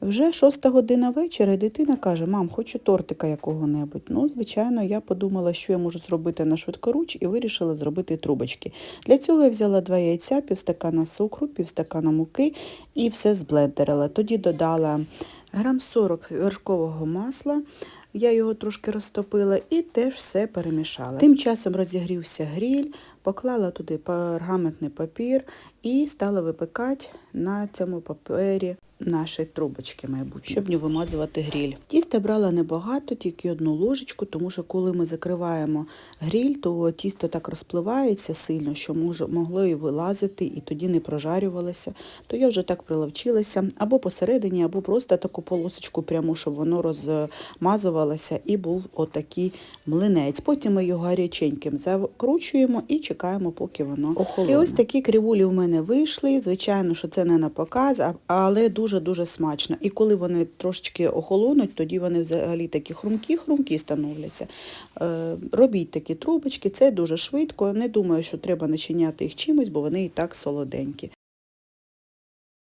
Вже шоста година вечора, і дитина каже: Мам, хочу тортика якого-небудь. Ну, звичайно, я подумала, що я можу зробити на швидкоруч, і вирішила зробити трубочки. Для цього я взяла два яйця, півстакана цукру, півстакана муки і все зблендерила. Тоді додала грам 40 вершкового масла. Я його трошки розтопила і теж все перемішала. Тим часом розігрівся гріль, поклала туди пергаментний папір і стала випекати на цьому папері наші трубочки майбутні, щоб не вимазувати гріль. Тіста брала небагато, тільки одну ложечку, тому що коли ми закриваємо гріль, то тісто так розпливається сильно, що може, могло і вилазити, і тоді не прожарювалося. То я вже так приловчилася або посередині, або просто таку полосочку пряму, щоб воно розмазувалося і був отакий млинець. Потім ми його гаряченьким закручуємо і чекаємо, поки воно охолоне. І ось такі кривулі в мене вийшли. Звичайно, що це не на показ, але дуже-дуже смачно. І коли вони трошечки охолонуть, тоді вони взагалі такі хрумкі-хрумкі становляться. Е, робіть такі трубочки, це дуже швидко. Не думаю, що треба начиняти їх чимось, бо вони і так солоденькі.